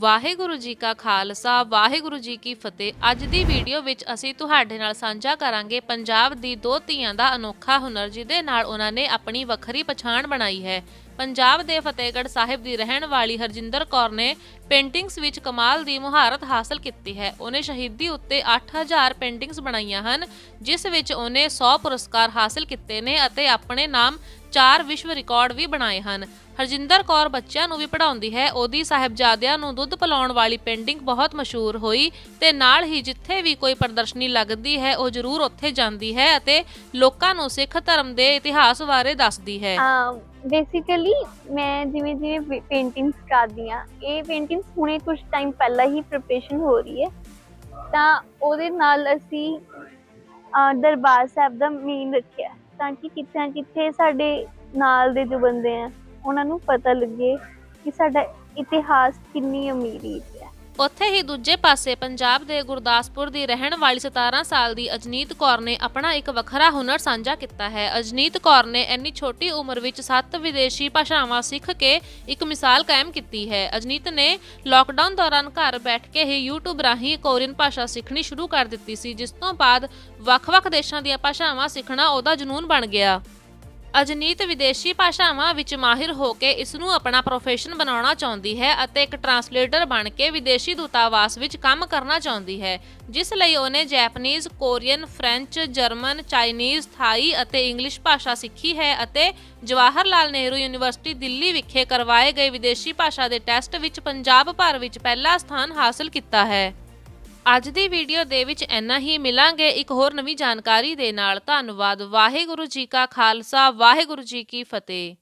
ਵਾਹਿਗੁਰੂ ਜੀ ਕਾ ਖਾਲਸਾ, ਵਾਹਿਗੁਰੂ ਜੀ ਕੀ ਫਤਿਹ। ਅੱਜ ਦੀ ਵੀਡੀਓ ਵਿੱਚ ਅਸੀਂ ਤੁਹਾਡੇ ਨਾਲ ਸਾਂਝਾ ਕਰਾਂਗੇ ਪੰਜਾਬ ਦੀ ਦੋ ਧੀਆਂ ਦਾ ਅਨੋਖਾ ਹੁਨਰ, ਜਿਹਦੇ ਨਾਲ ਉਹਨਾਂ ਨੇ ਆਪਣੀ ਵੱਖਰੀ ਪਛਾਣ ਬਣਾਈ ਹੈ। ਪੰਜਾਬ ਦੇ ਫਤਿਹਗੜ੍ਹ ਸਾਹਿਬ ਦੀ ਰਹਿਣ ਵਾਲੀ ਹਰਜਿੰਦਰ ਕੌਰ ਨੇ ਪੇਂਟਿੰਗਸ ਵਿੱਚ ਕਮਾਲ ਦੀ ਮੁਹਾਰਤ ਹਾਸਲ ਕੀਤੀ ਹੈ। ਉਹਨੇ ਸ਼ਹੀਦੀ ਉੱਤੇ 8000 ਪੇਂਟਿੰਗਸ ਬਣਾਈਆਂ ਹਨ, ਜਿਸ ਵਿੱਚ ਉਹਨੇ 100 ਪੁਰਸਕਾਰ ਹਾਸਲ ਕੀਤੇ ਨੇ ਅਤੇ ਆਪਣੇ ਨਾਮ ਚਾਰ ਵਿਸ਼ਵ ਰਿਕਾਰਡ ਵੀ ਬਣਾਏ ਹਨ। ਹਰਜਿੰਦਰ ਕੌਰ ਬੱਚਿਆਂ ਨੂੰ ਵੀ ਪੜ੍ਹਾਉਂਦੀ ਹੈ। ਉਹਦੀ ਸਾਹਿਬਜ਼ਾਦਿਆਂ ਨੂੰ ਦੁੱਧ ਪਿਲਾਉਣ ਵਾਲੀ ਪੇਂਟਿੰਗ ਬਹੁਤ ਮਸ਼ਹੂਰ ਹੋਈ ਤੇ ਨਾਲ ਹੀ ਜਿੱਥੇ ਵੀ ਕੋਈ ਪ੍ਰਦਰਸ਼ਨੀ ਲੱਗਦੀ ਹੈ, ਉਹ ਜ਼ਰੂਰ ਉੱਥੇ ਜਾਂਦੀ ਹੈ ਅਤੇ ਲੋਕਾਂ ਨੂੰ ਸਿੱਖ ਧਰਮ ਦੇ ਇਤਿਹਾਸ ਬਾਰੇ ਦੱਸਦੀ ਹੈ। ਬੇਸਿਕਲੀ ਮੈਂ ਜਿਵੇਂ ਜਿਵੇਂ ਪੇਂਟਿੰਗਸ ਕਰਦੀ ਆ ਇਹ ਪੇਂਟਿੰਗਸ ਹੁਣੇ ਕੁਝ ਟਾਈਮ ਪਹਿਲਾਂ ਹੀ ਪ੍ਰਿਪਰੇਸ਼ਨ ਹੋ ਰਹੀ ਹੈ। ਤਾਂ ਉਹਦੇ ਨਾਲ ਅਸੀਂ ਦਰਬਾਰ ਸਾਹਿਬ ਦਾ ਮੇਨ ਰੱਖਿਆ, ਤਾਂ ਕਿ ਕਿਤੇ ਨਾ ਸਾਡੇ ਨਾਲ ਦੇ ਜੋ ਬੰਦੇ ਆ ਉਹਨਾਂ ਨੂੰ ਪਤਾ ਲੱਗੇ ਕਿ ਸਾਡਾ ਇਤਿਹਾਸ ਕਿੰਨੀ ਅਮੀਰੀ ਹੈ। ਉੱਥੇ ਹੀ ਦੂਜੇ ਪਾਸੇ ਪੰਜਾਬ ਦੇ ਗੁਰਦਾਸਪੁਰ ਦੀ ਰਹਿਣ ਵਾਲੀ 17 ਸਾਲ ਦੀ ਅਜਨੀਤ ਕੌਰ ਨੇ ਆਪਣਾ ਇੱਕ ਵੱਖਰਾ ਹੁਨਰ ਸਾਂਝਾ ਕੀਤਾ ਹੈ। ਅਜਨੀਤ ਕੌਰ ਨੇ ਇੰਨੀ ਛੋਟੀ ਉਮਰ ਵਿੱਚ ਸੱਤ ਵਿਦੇਸ਼ੀ ਭਾਸ਼ਾਵਾਂ ਸਿੱਖ ਕੇ ਇੱਕ ਮਿਸਾਲ ਕਾਇਮ ਕੀਤੀ ਹੈ। ਅਜਨੀਤ ਨੇ ਲਾਕਡਾਊਨ ਦੌਰਾਨ ਘਰ ਬੈਠ ਕੇ ਹੀ YouTube ਰਾਹੀਂ ਕੋਰੀਅਨ ਭਾਸ਼ਾ ਸਿੱਖਣੀ ਸ਼ੁਰੂ ਕਰ ਦਿੱਤੀ ਸੀ, ਜਿਸ ਤੋਂ ਬਾਅਦ ਵੱਖ-ਵੱਖ ਦੇਸ਼ਾਂ ਦੀਆਂ ਭਾਸ਼ਾਵਾਂ ਸਿੱਖਣਾ ਉਹਦਾ ਜਨੂਨ ਬਣ ਗਿਆ। ਅਜਨੀਤ ਵਿਦੇਸ਼ੀ ਭਾਸ਼ਾਵਾਂ ਵਿੱਚ ਮਾਹਿਰ ਹੋ ਕੇ ਇਸ ਨੂੰ ਆਪਣਾ ਪ੍ਰੋਫੈਸ਼ਨ ਬਣਾਉਣਾ ਚਾਹੁੰਦੀ ਹੈ ਅਤੇ ਇੱਕ ਟਰਾਂਸਲੇਟਰ ਬਣ ਕੇ ਵਿਦੇਸ਼ੀ ਦੂਤਾਵਾਸ ਵਿੱਚ ਕੰਮ ਕਰਨਾ ਚਾਹੁੰਦੀ ਹੈ ਜਿਸ ਲਈ ਉਹਨੇ Japanese, Korean, French, German, Chinese, Thai ਅਤੇ ਇੰਗਲਿਸ਼ ਭਾਸ਼ਾ ਸਿੱਖੀ ਹੈ ਅਤੇ ਜਵਾਹਰ ਲਾਲ ਨਹਿਰੂ ਯੂਨੀਵਰਸਿਟੀ ਦਿੱਲੀ ਵਿਖੇ ਕਰਵਾਏ ਗਏ ਵਿਦੇਸ਼ੀ ਭਾਸ਼ਾ ਦੇ ਟੈਸਟ ਵਿੱਚ ਪੰਜਾਬ ਭਰ ਵਿੱਚ ਪਹਿਲਾ ਸਥਾਨ ਹਾਸਲ ਕੀਤਾ ਹੈ। ਅੱਜ ਦੀ ਵੀਡੀਓ ਦੇ ਵਿੱਚ ਇੰਨਾ ਹੀ। ਮਿਲਾਂਗੇ ਇੱਕ ਹੋਰ ਨਵੀਂ ਜਾਣਕਾਰੀ ਦੇ ਨਾਲ। ਧੰਨਵਾਦ। ਵਾਹਿਗੁਰੂ ਜੀ ਕਾ ਖਾਲਸਾ। ਵਾਹਿਗੁਰੂ ਜੀ ਕੀ ਫਤਿਹ।